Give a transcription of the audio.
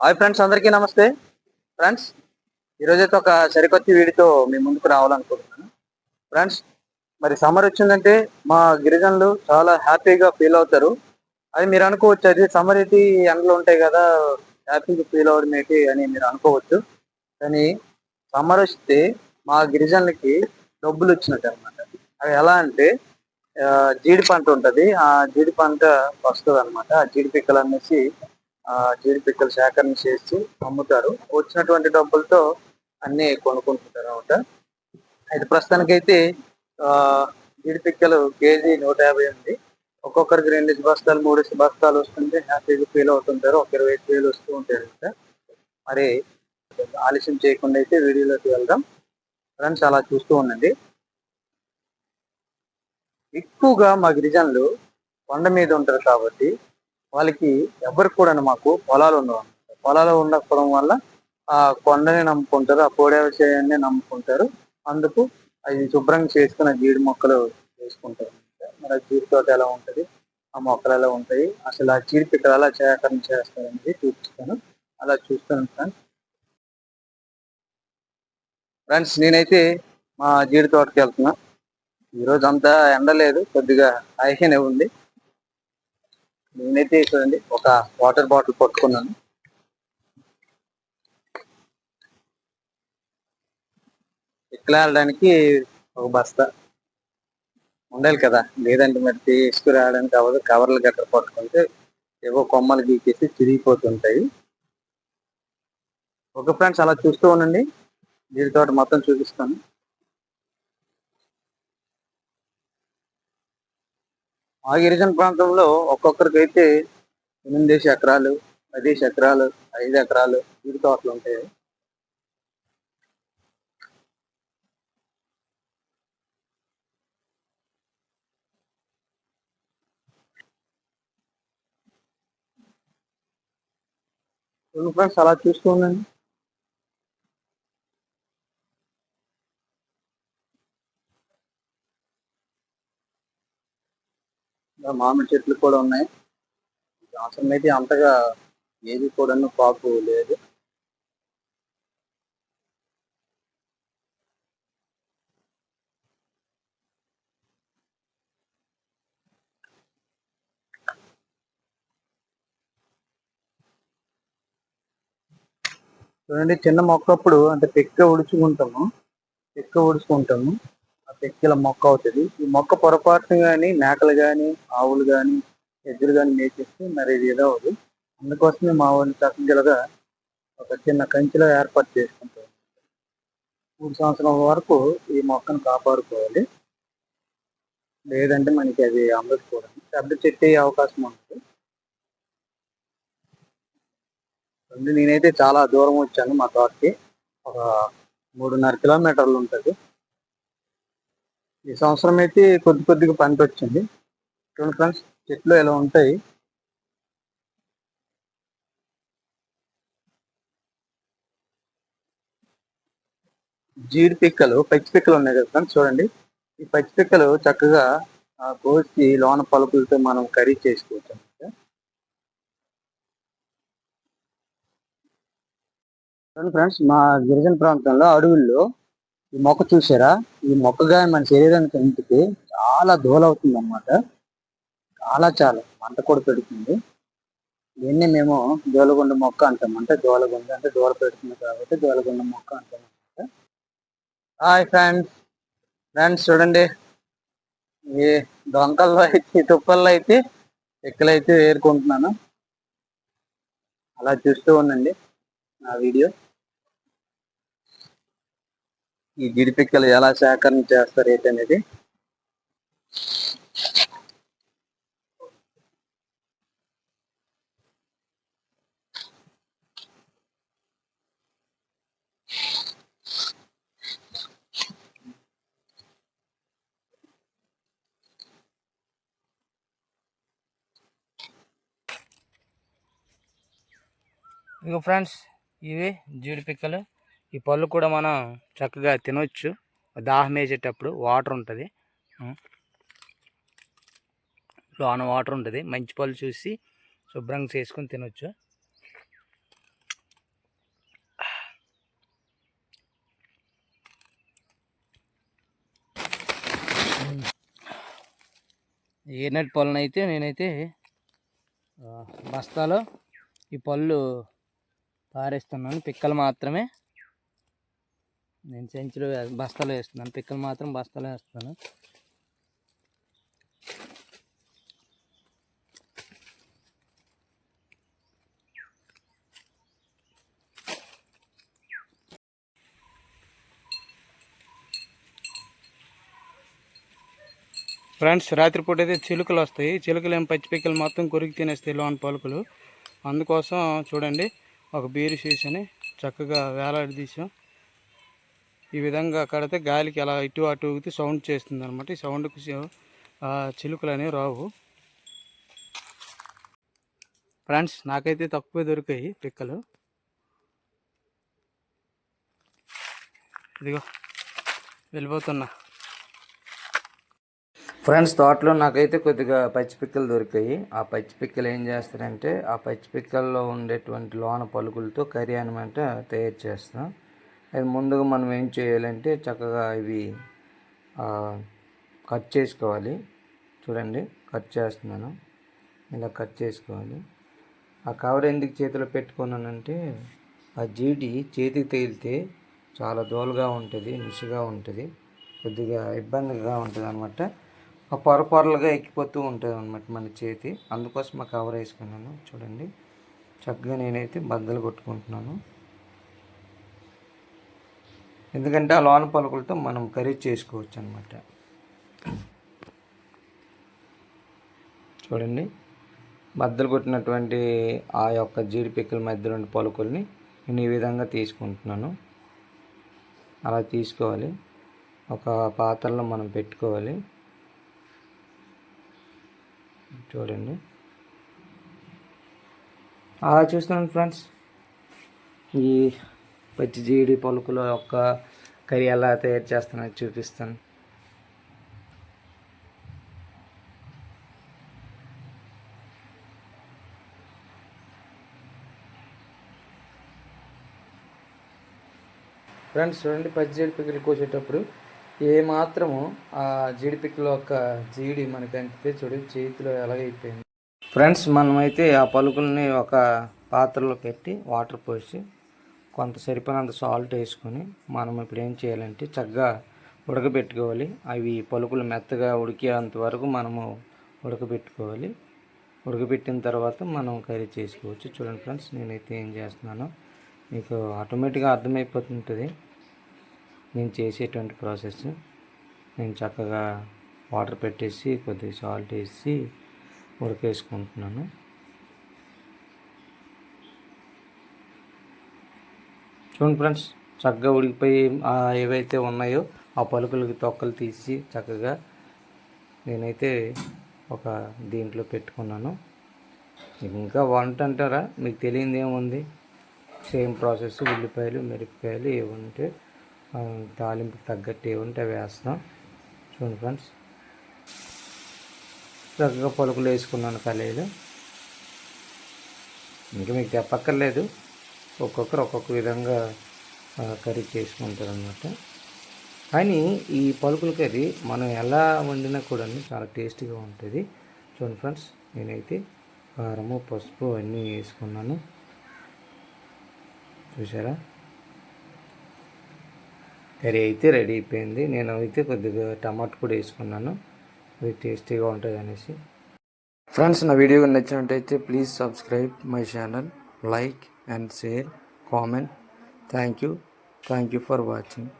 Hi friends అందరికీ నమస్తే. Friends ఈరోజైతే ఒక సరికొత్త వీడితో మీ ముందుకు రావాలనుకుంటున్నాను. ఫ్రెండ్స్ మరి సమ్మర్ వచ్చిందంటే మా గిరిజనులు చాలా హ్యాపీగా ఫీల్ అవుతారు. అది మీరు అనుకోవచ్చు అది సమ్మర్ ఏంటి ఎండలు ఉంటాయి కదా హ్యాపీగా ఫీల్ అవ్వడం ఏంటి అని మీరు అనుకోవచ్చు. కానీ సమ్మర్ వస్తే మా గిరిజనులకి డబ్బులు వచ్చినట్టు అనమాట అది ఎలా అంటే జీడి పంట ఉంటుంది. ఆ జీడి పంట వస్తుంది అనమాట ఆ జీడి పిక్కలు అనేసి జీడి పిక్కలు సేకరణ చేసి అమ్ముతారు. వచ్చినటువంటి డబ్బులతో అన్ని కొనుక్కుంటుంటారు అనమాట అయితే ప్రస్తుతానికైతే జీడి పిక్కలు కేజీ నూట యాభై ఉంది. ఒక్కొక్కరికి రెండు బస్తాలు మూడు బస్తాలు వస్తుంటే హ్యాపీగా ఫీల్ అవుతుంటారు. ఒక ఇరవై ఐదు వస్తూ ఉంటారు అనమాట మరి ఆలస్యం చేయకుండా అయితే వీడియోలోకి వెళ్దాం. ఫ్రెండ్స్ అలా చూస్తూ ఉండండి. ఎక్కువగా మా గిరిజనులు కొండ మీద ఉంటారు కాబట్టి వాళ్ళకి ఎవరికి కూడా మాకు పొలాలు ఉండవు. పొలాలు ఉండకపోవడం వల్ల ఆ కొండని నమ్ముకుంటారు ఆ కోడే విషయాన్ని నమ్ముకుంటారు. అందుకు అవి శుభ్రంగా చేసుకుని జీడి మొక్కలు వేసుకుంటారు. మరి ఆ జీడి తోట ఎలా ఉంటుంది? ఆ మొక్కలు ఎలా ఉంటాయి? అసలు ఆ జీడి పిక్కలు ఎలా సేకరణ చేస్తారనేది చూపిస్తాను. అలా చూస్తాను ఫ్రెండ్స్. ఫ్రెండ్స్ నేనైతే మా జీడి తోటకి వెళ్తున్నా. ఈ రోజు అంతా ఎండ లేదు కొద్దిగా హాయిగానే ఉంది. నేనైతే చూడండి ఒక వాటర్ బాటిల్ పట్టుకున్నాను. ఇట్లా వెళ్ళడానికి ఒక బస్తా. ఉండాలి కదా లేదంటే మరి తీసుకురావడానికి అవ్వదు. కవర్లు గట్ర పట్టుకుంటే ఏవో కొమ్మలు గీకేసి చిరిగిపోతుంటాయి ఒక ఫ్రెండ్స్ అలా చూస్తూ ఉండండి. దీని తోట మొత్తం చూపిస్తాను. మా గిరిజన ప్రాంతంలో ఒక్కొక్కరికి అయితే ఎనిమిదేసి ఎకరాలు పదేసి ఎకరాలు ఐదు ఎకరాలు వీడి తోటలు ఉంటాయి. ఫ్రెండ్స్ అలా చూస్తూ ఉండండి. మామిడి చెట్లు కూడా ఉన్నాయి. అవసరం అయితే అంతగా ఏది కూడా పాపు లేదు. చూడండి చిన్న మొక్కప్పుడు అంటే పెక్క ఉడుచుకుంటాము. పెక్క ఉడుచుకుంటాము. ఆ మొక్క అవుతుంది. ఈ మొక్క పొరపాటున కానీ మేకలు కానీ ఆవులు కానీ ఎద్దులు కానీ మేచేస్తే మరి ఇది ఏదో అవ్వదు. అందుకోసమే మా వాళ్ళు చక్కగా ఒక చిన్న కంచిలో ఏర్పాటు చేసుకుంటాం. మూడు సంవత్సరాల వరకు ఈ మొక్కను కాపాడుకోవాలి. లేదంటే మనకి అది అమ్మకపోవడం పెద్ద చెట్టు అయ్యే అవకాశం ఉంటుంది. నేనైతే చాలా దూరం వచ్చాను మా తోటకి. ఒక మూడున్నర కిలోమీటర్లు ఉంటుంది. ఈ సంవత్సరం అయితే కొద్ది కొద్దిగా పంట వచ్చింది. చూడండి ఫ్రెండ్స్ చెట్లు ఇలా ఉంటాయి. జీడి పిక్కలు పచ్చి పిక్కలు ఉన్నాయి కదా ఫ్రెండ్స్ చూడండి. ఈ పచ్చి పిక్కలు చక్కగా ఆ, కోసి లోన పలుకులతో మనం కర్రీ చేసుకోవచ్చు ఫ్రెండ్స్ మా గిరిజన ప్రాంతంలో అడవుల్లో ఈ మొక్క చూసారా? ఈ మొక్కగా మన శరీరానికి ఇంటికి చాలా దూలవుతుంది అనమాట చాలా చాలా. మంట కూడా పెడుతుంది. దీన్ని మేము దోలగుండ మొక్క అంటాం. అంటే దోలగుండ అంటే దూల పెడుతుంది కాబట్టి దోలగుండ మొక్క అంటాం అనమాట హాయ్ ఫ్రెండ్స్. ఫ్రెండ్స్ చూడండి. ఈ దొంకల్లో అయితే తుప్పల్లో అయితే ఎక్కలైతే ఏరుకుంటున్నాను అలా చూస్తూ ఉండండి నా వీడియో. ఈ గిడిపిక్కలు ఎలా సేకరణ చేస్తారు ఏంటి అనేది? ఇక ఫ్రెండ్స్ ఇవి జీడిపిక్కలు. ఈ పళ్ళు కూడా మనం చక్కగా తినవచ్చు దాహం వేసేటప్పుడు వాటర్ ఉంటుంది. లోన వాటర్ ఉంటుంది. మంచి పళ్ళు చూసి శుభ్రంగా చేసుకొని తినొచ్చు. ఏనట్ పళ్ళను అయితే నేనైతే బస్తాలో ఈ పళ్ళు పారేస్తున్నాను. పిక్కలు మాత్రమే. నేను సెంచులో బస్తాలో వేస్తున్నాను. పిక్కలు మాత్రం బస్తాలో వేస్తున్నాను. ఫ్రెండ్స్ రాత్రిపూట అయితే చిలుకలు వస్తాయి. చిలుకలు ఏం పచ్చి పిక్కలు మొత్తం కొరికి తినేస్తాయి లోన్ పలుకులు. అందుకోసం చూడండి ఒక బీరు సీసని చక్కగా వేలాడదీసాం ఈ విధంగా కడితే గాలికి అలా ఇటు అటు ఊగితే సౌండ్ చేస్తుంది అనమాట ఈ సౌండ్కి చిలుకలు అనేవి రావు. ఫ్రెండ్స్ నాకైతే తక్కువే దొరికాయి పిక్కలు. ఇదిగో వెళ్ళిపోతున్నా. ఫ్రెండ్స్ తోటలో నాకైతే కొద్దిగా పచ్చి పిక్కలు దొరికాయి. ఆ పచ్చి పిక్కలు ఏం చేస్తారంటే ఆ పచ్చి పిక్కల్లో ఉండేటువంటి లోన పలుకులతో కర్రీ అనమాట తయారు చేస్తాం. అది ముందుగా మనం ఏం చేయాలంటే చక్కగా ఇవి కట్ చేసుకోవాలి. చూడండి కట్ చేస్తున్నాను. ఇలా కట్ చేసుకోవాలి. ఆ కవర్ ఎందుకు చేతిలో పెట్టుకున్నానంటే ఆ జీడి చేతికి తగిలితే చాలా దోలుగా ఉంటుంది నిషిగా ఉంటుంది కొద్దిగా ఇబ్బందిగా ఉంటుంది అనమాట ఆ పొర పొరలుగా ఎక్కిపోతూ ఉంటుంది అనమాట మన చేతి. అందుకోసం ఆ కవర్ వేసుకున్నాను. చూడండి చక్కగా నేనైతే బద్దలు కొట్టుకుంటున్నాను. ఎందుకంటే ఆ లోన పలుకులతో మనం కర్రీ చేసుకోవచ్చు అనమాట చూడండి. బద్దలు కొట్టినటువంటి ఆ యొక్క జీడి పిక్కల ఉన్న పలుకుల్ని నేను ఈ విధంగా తీసుకుంటున్నాను. అలా తీసుకోవాలి. ఒక పాత్రలో మనం పెట్టుకోవాలి. చూడండి. అలా చూస్తున్నాను ఫ్రెండ్స్. ఈ పచ్చి జీడి పలుకుల యొక్క కర్రీ ఎలా తయారు చేస్తానో చూపిస్తాను. ఫ్రెండ్స్ చూడండి పచ్చి జీడిపిక్కలు కోసేటప్పుడు ఏ మాత్రము ఆ జీడిపిక్కల యొక్క జీడి మనకి అంటితే చూడు చేతిలో ఎలాగైపోయింది ఫ్రెండ్స్ మనమైతే ఆ పలుకుల్ని ఒక పాత్రలో పెట్టి వాటర్ పోసి కొంత సరిపోయినంత సాల్ట్ వేసుకొని మనం ఇప్పుడు ఏం చేయాలంటే చక్కగా ఉడకబెట్టుకోవాలి. అవి పలుకులు మెత్తగా ఉడికేంత వరకు మనము ఉడకబెట్టుకోవాలి. ఉడకబెట్టిన తర్వాత మనం కర్రీ చేసుకోవచ్చు. చూడండి ఫ్రెండ్స్ నేనైతే ఏం చేస్తున్నానో మీకు ఆటోమేటిక్గా అర్థమైపోతుంటుంది. నేను చేసేటువంటి ప్రాసెస్ నేను చక్కగా వాటర్ పెట్టేసి కొద్దిగా సాల్ట్ వేసి ఉడకేసుకుంటున్నాను. చూడండి ఫ్రెండ్స్ చక్కగా ఉడికిపోయి ఏవైతే ఉన్నాయో ఆ పలుకులకి తొక్కలు తీసి చక్కగా నేనైతే ఒక దీంట్లో పెట్టుకున్నాను. ఇంకా వంట అంటారా? మీకు తెలియదు ఏముంది? సేమ్ ప్రాసెస్ ఉల్లిపాయలు మిరపకాయలు ఏముంటే ఆ, తాలింపుకి తగ్గట్టు ఏముంటే అవి వేస్తాం. చూడండి ఫ్రెండ్స్. చక్కగా పలుకులు వేసుకున్నాను కళాయిలు. ఇంకా మీకు చెప్పక్కర్లేదు. ఒక్కొక్కరు ఒక్కొక్క విధంగా కర్రీ చేసుకుంటారు అనమాట కానీ ఈ పలుకుల కర్రీ మనం ఎలా వండినా కూడా చాలా టేస్టీగా ఉంటుంది. చూడండి ఫ్రెండ్స్ నేనైతే కారము పసుపు అన్నీ వేసుకున్నాను. చూసారా కర్రీ అయితే రెడీ అయిపోయింది. నేను అయితే కొద్దిగా టమాటా కూడా వేసుకున్నాను. అది టేస్టీగా ఉంటుంది అనేసి. ఫ్రెండ్స్ నా వీడియో నచ్చినట్టయితే please subscribe my channel. Like and share, comment. Thank you. Thank you for watching.